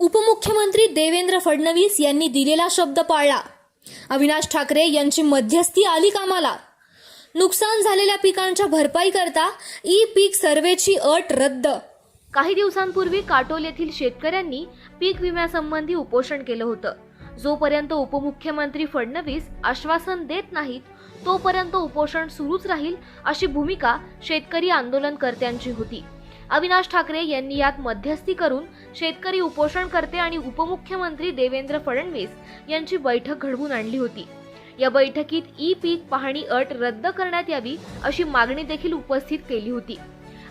उपमुख्यमंत्री देवेंद्र फडणवीस यांनी दिलेला शब्द पाळला. अविनाश ठाकरे यांची मध्यस्थी आली कामाला. नुकसान झालेल्या पिकांच्या भरपाई करता ई पीक सर्वेची अट रद्द. काही दिवसांपूर्वी काटोल येथील शेतकऱ्यांनी पीक विम्यासंबंधी उपोषण केलं होतं. जोपर्यंत उपमुख्यमंत्री फडणवीस आश्वासन देत नाहीत तोपर्यंत उपोषण सुरूच राहील अशी भूमिका शेतकरी आंदोलनकर्त्यांची होती. अविनाश ठाकरे यांनी यात मध्यस्थी करून शेतकरी उपोषणकर्ते आणि उपमुख्यमंत्री देवेंद्र फडणवीस यांची बैठक घडवून आणली होती. या बैठकीत ई पीक पाहणी अट रद्द करण्यात यावी अशी मागणी देखील उपस्थित केली होती.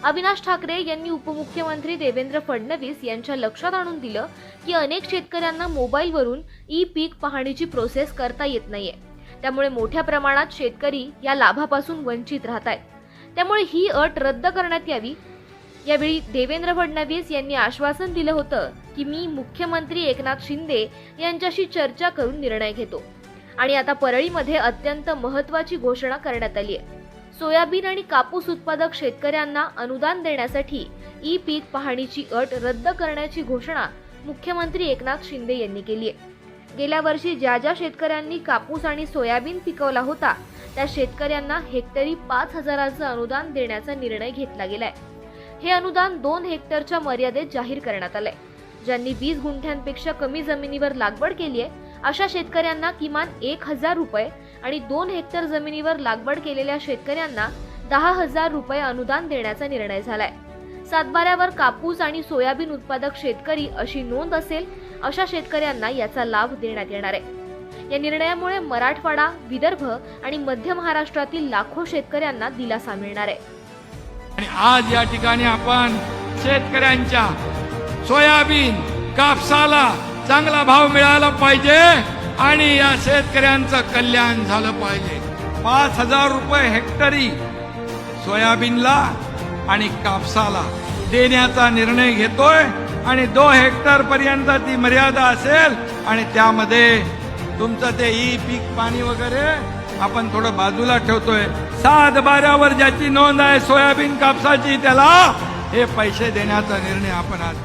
अविनाश ठाकरे यांनी उपमुख्यमंत्री देवेंद्र फडणवीस यांच्या लक्षात आणून दिलं की अनेक शेतकऱ्यांना मोबाईलवरून ई पीक पाहणीची प्रोसेस करता येत नाहीये. त्यामुळे मोठ्या प्रमाणात शेतकरी या लाभापासून वंचित राहत आहेत त्यामुळे ही अट रद्द करण्यात यावी यावेळी देवेंद्र फडणवीस यांनी आश्वासन दिलं होतं की मी मुख्यमंत्री एकनाथ शिंदे यांच्याशी चर्चा करून निर्णय घेतो. आणि आता परळीमध्ये अत्यंत महत्वाची घोषणा करण्यात आली आहे. सोयाबीन आणि कापूस उत्पादक शेतकऱ्यांना अनुदान देण्यासाठी ई पीक पाहणीची अट रद्द करण्याची घोषणा मुख्यमंत्री एकनाथ शिंदे यांनी केली आहे. गेल्या वर्षी ज्या ज्या शेतकऱ्यांनी कापूस आणि सोयाबीन पिकवला होता त्या शेतकऱ्यांना हेक्टरी पाच हजाराचं अनुदान देण्याचा निर्णय घेतला गेलाय. हे अनुदान दोन हेक्टरच्या मर्यादेत जाहीर करण्यात आलंय. ज्यांनी वीस गुंठ्यांपेक्षा कमी जमिनीवर लागवड केली आहे अशा शेतकऱ्यांना किमान एक हजार रुपये आणि दोन हेक्टर जमिनीवर लागवड केलेल्या शेतकऱ्यांना दहा हजार रुपये अनुदान देण्याचा निर्णय झालाय. सातबाऱ्यावर कापूस आणि सोयाबीन उत्पादक शेतकरी अशी नोंद असेल अशा शेतकऱ्यांना याचा लाभ देण्यात येणार आहे. या निर्णयामुळे मराठवाडा विदर्भ आणि मध्य महाराष्ट्रातील लाखो शेतकऱ्यांना दिलासा मिळणार आहे. आणि आज या ठिकाणी आपण शेतकऱ्यांच्या सोयाबीन कापसाला चांगला भाव मिळाला पाहिजे आणि या शेतकऱ्यांचं कल्याण झालं पाहिजे. पाच हजार रुपये हेक्टरी सोयाबीनला आणि कापसाला देण्याचा निर्णय घेतोय आणि दो हेक्टर पर्यंत ती मर्यादा असेल आणि त्यामध्ये तुमचं ते ई पीक पाणी वगैरे आपण थोडं बाजूला ठेवतोय. सात बाऱ्यावर ज्याची नोंद आहे सोयाबीन कापसाची त्याला हे पैसे देण्याचा निर्णय आपण आज